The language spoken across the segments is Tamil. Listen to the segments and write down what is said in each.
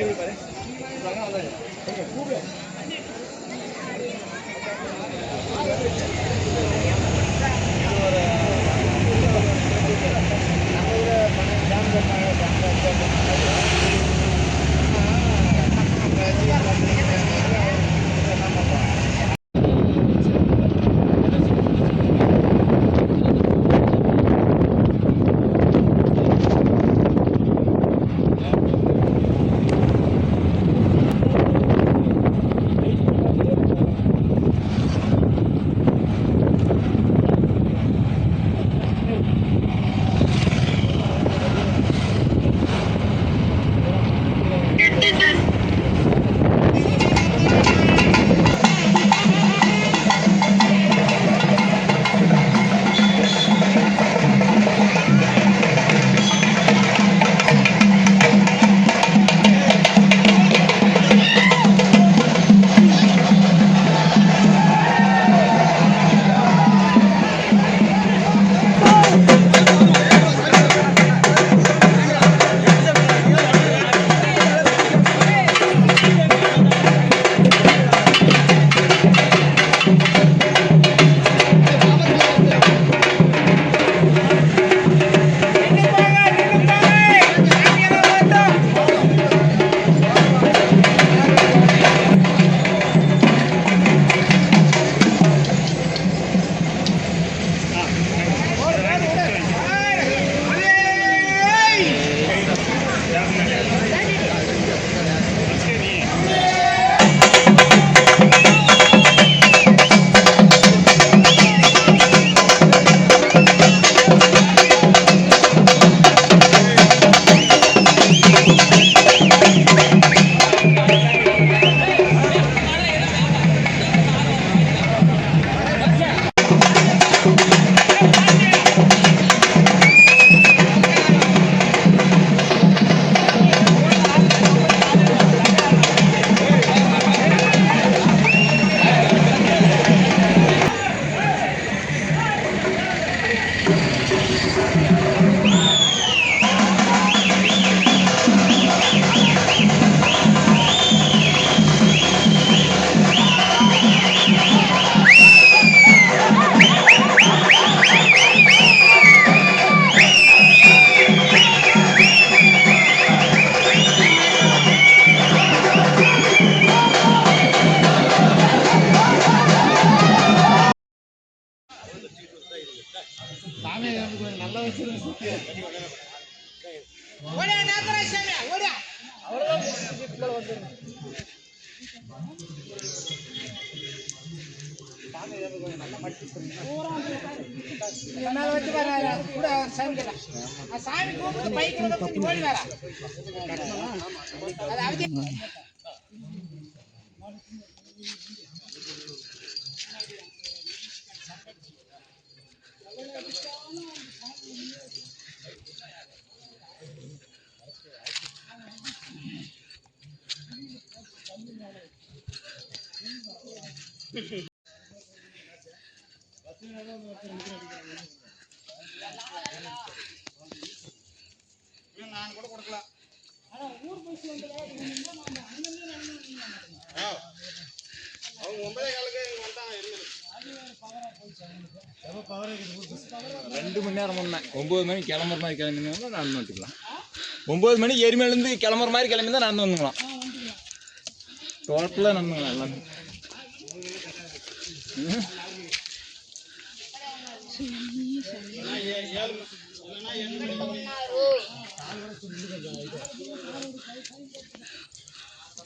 everybody. மேல வச்சு வர கூட சாமிக்கலாம் சாமி கூப்பிட்டு பைக்கில் வந்து ஓடி வர அது அவதி Thank you. ரெண்டு மணி நேரம் முன்னே. ஒம்பது மணிக்கு கிளம்புற மாதிரி கிளம்பினா நடந்து வந்துக்கலாம். ஒம்பது மணி எருமையிலேருந்து கிளம்புற மாதிரி கிளம்பி தான் நடந்து வந்துக்கலாம். டோட்டலாக நடந்துக்கலாம் எல்லாமே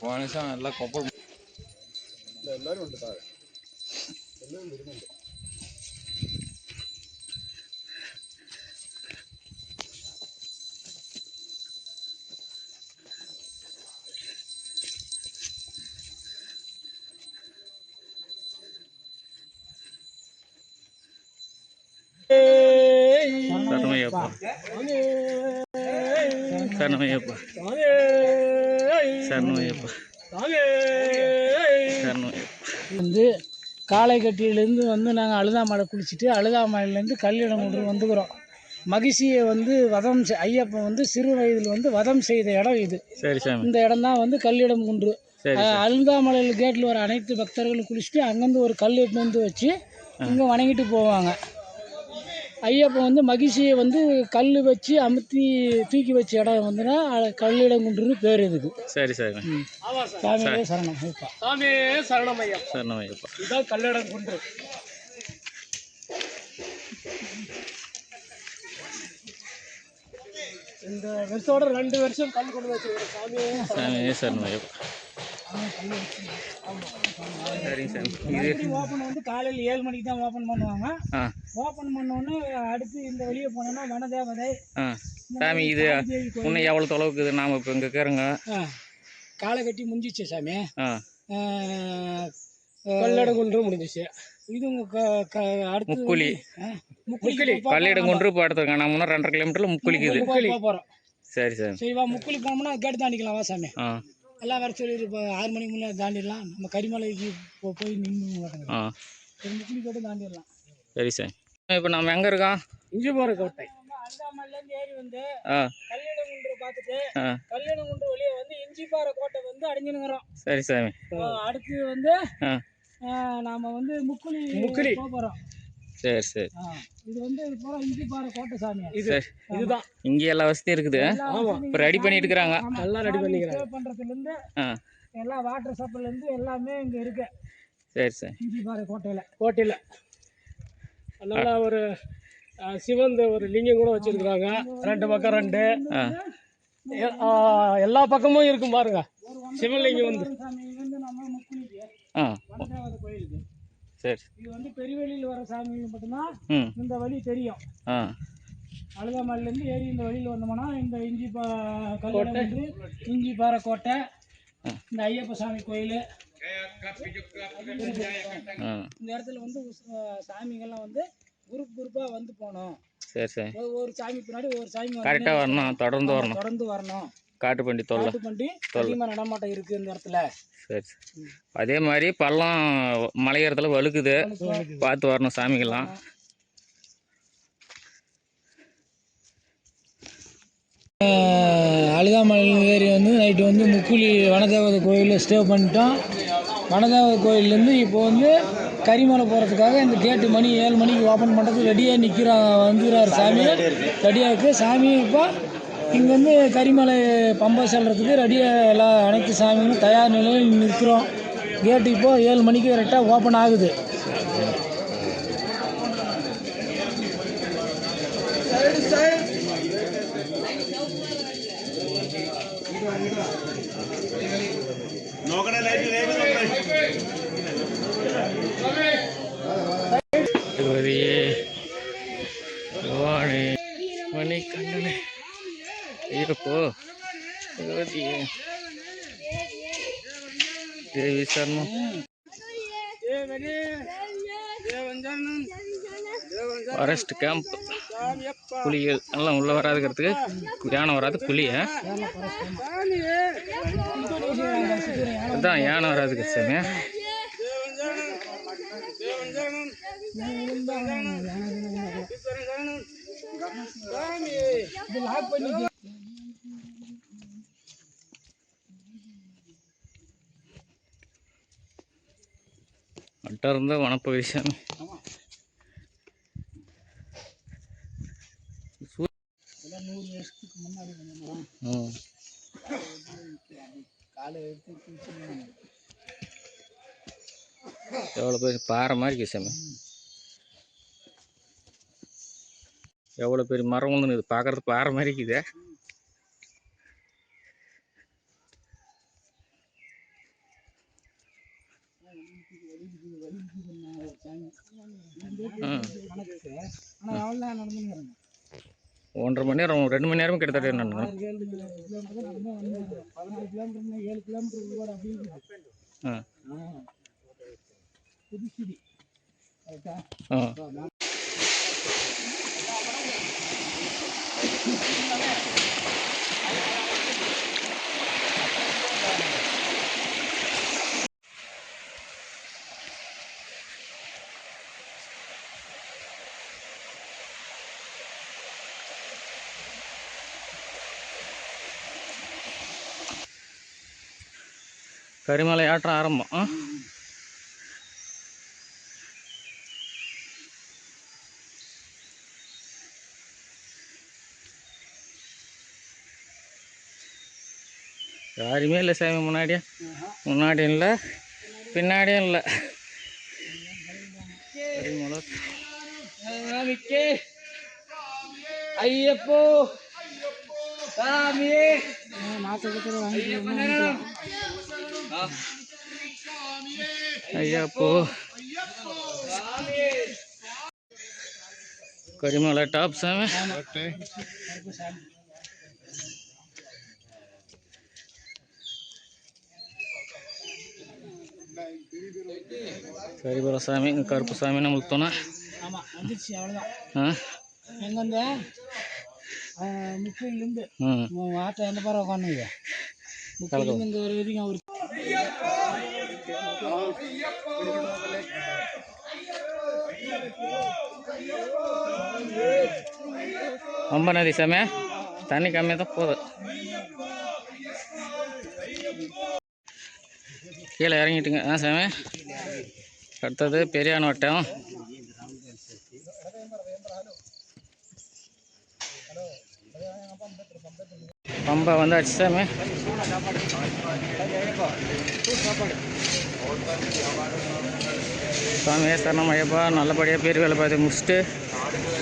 போன எல்லாம் கொப்பல் எல்லாரும் உண்டு தாரு எல்லாரும் சரணமையப்பா சரணமையப்பா சரணமையப்பா சரணமையப்பா வந்து காளைக்கட்டியிலேருந்து வந்து நாங்கள் அழுதாமலை குளிச்சுட்டு அழுதாமலையிலேருந்து கல்லிடம் கொண்டு வந்துக்கிறோம். மகிழ்ச்சியை வந்து வதம் ஐயப்பன் வந்து சிறு வயதில் வந்து வதம் செய்த இடம் இது. இந்த இடம் தான் வந்து கல்லிடம் குன்று. அழுதாமலையில் கேட்டில் வர அனைத்து பக்தர்களும் குளிச்சுட்டு அங்கேருந்து ஒரு கல் எடுத்து வந்து வச்சு இங்கே வணங்கிட்டு போவாங்க. ஐயப்பன் வந்து மகிழ்ச்சியை வந்து கல் வச்சு அமுத்தி தூக்கி வச்ச இடம் வந்துன்னா குன்றுன்னு பேர் இதுக்கு. சரி சாமி சாமியே சரணம் ஐயப்பா. சாமியே சரணம் ஐயா. சரணமையப்பா இதுதான் கல்லடம் குன்று. இந்த வருஷத்தோட ரெண்டு வருஷம் கல் கொண்டு வச்சு சாமியே. சாமியே சரணமையப்பா சரிங்க இது ஓப்பன் வந்து காலையில் ஏழு மணிக்கு தான் ஓப்பன் பண்ணுவாங்க. ஓப்பன் பண்ணோன்னே அடுத்து இந்த வெளியே போனோன்னா வனதேவதை. சாமி இது இன்னும் எவ்வளோ தொலைவுக்கு இது நாம் இப்போ இங்கே இருக்கிறோங்க ஆ, காலை கட்டி முடிஞ்சிச்சு சாமி. ஆ. கல்லடகுன்று முடிஞ்சிச்சு. இது உங்க க- க- அடுத்து முக்குழி முக்குழி பள்ளியிடம் கொண்டு இப்போ அடுத்துருங்க நான் இன்னும் ரெண்டரை கிலோமீட்டரில் முக்குளிக்குது. முக்குழி போகிறோம் சரி சரி. வா முக்குழி போனோம்னா கேட்டு தாண்டிக்கலாம் வா சாமி. எல்லாம் வர சொல்லி இப்போ ஆறு மணிக்கு முன்னே தாண்டிடலாம். நம்ம கரிமலைக்கு போ- போய் நின்று மாட்டாங்க ஆ. முக்குழி கேட்டு தாண்டிடலாம். சரி சாமி இப்போ நம்ம எங்கே இருக்கோம்? இஞ்சி போகிற கோட்டை. ஏறி வந்து ஆ. கல்யாணகுன்று பார்த்துட்டு ஆ. கல்யாணகுன்று வெளியே வந்து இஞ்சிப்பாறை கோட்டை வந்து அடைஞ்சுனுங்கிறோம். சரி சாமி அடுத்து வந்து நாம வந்து முக்குழி முக்குழி போகிறோம் சரி சரி. இது வந்து பூரா இஞ்சிப்பாறை கோட்டை சாமி. சரி. இதுதான். இங்கே எல்லா வசதியும் இருக்குது. இப்போ ரெடி பண்ணிட்டு இருக்கிறாங்க. எல்லாம் ரெடி பண்ணிக்கிறாங்க. பண்ணுறதுலேருந்து ஆ. எல்லாம் வாட்டர் சப்ளைலேருந்து எல்லாமே இங்கே இருக்கு. சரி சரி. இஞ்சிப்பாறை கோட்டையில். கோட்டையில். நல்லா ஒரு சிவந்த ஒரு லிங்கம் கூட வச்சிருக்கிறாங்க. ரெண்டு பக்கம் ரெண்டு. எல்லா பக்கமும் இருக்கும் பாருங்க. சிவலிங்கம் வந்து. ஆ. கோயிலுக்கு. சரி. இது வந்து பெரியவெளியில் வர சாமி மட்டும்தான் இந்த வழி தெரியும். ஆ. அழுதாமலையிலேருந்து ஏறி இந்த வழியில் வந்தோம்னா இந்த இஞ்சி பா கோட்டை. இஞ்சி பாறை கோட்டை இந்த ஐயப்ப சாமி கோயில். இந்த இடத்துல வந்து சாமிங்கெல்லாம் வந்து குரூப் குரூப்பாக வந்து போகணும். சரி சரி. ஒரு சாமி பின்னாடி ஒரு சாமி வந்து கரெக்டாக வரணும் தொடர்ந்து வரணும். தொடர்ந்து வரணும். காட்டுப்பண்டி தொல்லை. காட்டு பண்டி அதிகமாக நடமாட்டம் இருக்குது இந்த இடத்துல. சரி சரி. அதே மாதிரி பள்ளம் மலையேறதுல வழுக்குது. பார்த்து வரணும் சாமிக்கெல்லாம் அழுதாமலையில் ஏறி வந்து நைட்டு வந்து முக்குழி வனதேவதை கோயிலில் ஸ்டே பண்ணிட்டோம். வனதேவதை கோயிலேருந்து இப்போ வந்து கரிமலை போகிறதுக்காக இந்த கேட்டு மணி ஏழு மணிக்கு ஓப்பன் பண்ணுறது ரெடியாக நிற்கிறான் வந்துக்கிறார் சாமி. ரெடியாக இருக்குது சாமி இப்போ இங்கேருந்து கரிமலை பம்பை செல்கிறதுக்கு ரெடியாக எல்லா அனைத்து சாமிகளும் தயார் நிலையில் நிற்கிறோம். கேட்டு இப்போது ஏழு மணிக்கு கரெக்டாக ஓப்பன் ஆகுது. தேவி சர்மம் ஃபாரஸ்ட் கேம்ப் புலிகள் எல்லாம் உள்ள வராதுக்கிறதுக்கு யானை வராது புலிய அதான் யானை வராதுக்கு சாமி இது அட்டை இருந்தால் வனப்பகுதி சாமி. எவ்வளோ பெரிய பாறை மாதிரி இருக்குது சாமி. எவ்வளோ பெரிய மரம் வந்து இது பார்க்குறது பாறை மாதிரி இருக்குதே ஆ ஆனால் எவ்வளோ நேரம் நடந்துங்கிறாங்க ஒன்றரை மணி நேரம் ரெண்டு மணி நேரமும் கிட்டத்தட்ட நான் கிலோமீட்டர் நடந்து வந்து பதினாலு கிலோமீட்டர் ஏழு கிலோமீட்டர் கூட அப்படி இருக்குது ஆ புதுசிடி கரெக்டா ஆ கரிமலை ஆட்டம் ஆரம்பம். ஆ? யாருமே இல்லை சாமி முன்னாடியே. முன்னாடியும் இல்லை. பின்னாடியும் இல்லை. ஐயப்போ சாமி நாட்டுக்கு வாங்கிக்கலாம் ஐயப்போ. கரிமலை டாப் சாமி கரிபுர சாமி கருப்பு சாமி நம்மளுக்கு துணை. ஆ? எங்கேருந்து முப்பதுலேருந்து ம். மாற்ற எந்த பறவை உட்காந்துங்க இங்கே ஒரு வரைக்கும் ஒரு ரொம்ப நதி சாமி. தண்ணி கம்மியாக தான் போதும். கீழே இறங்கிட்டுங்க. ஆ சாமி. அடுத்தது பெரியான் வட்டம். பம்பா வந்தாச்சு சாமி. சாமியே சரணம் ஐயப்பா. நல்லபடியாக பேர் வேலை பார்த்து முடிச்சுட்டு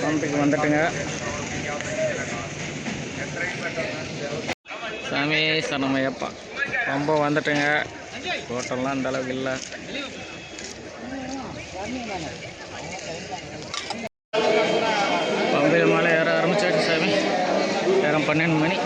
பம்புக்கு வந்துட்டுங்க. சாமியே சரணம் ஐயப்பா. பம்பை வந்துட்டுங்க. ஹோட்டல்லாம் அந்த அளவுக்கு இல்லை. பம்பையில் மலை ஏற ஆரம்பிச்சாச்சு சாமி. நேரம் பன்னெண்டு மணி.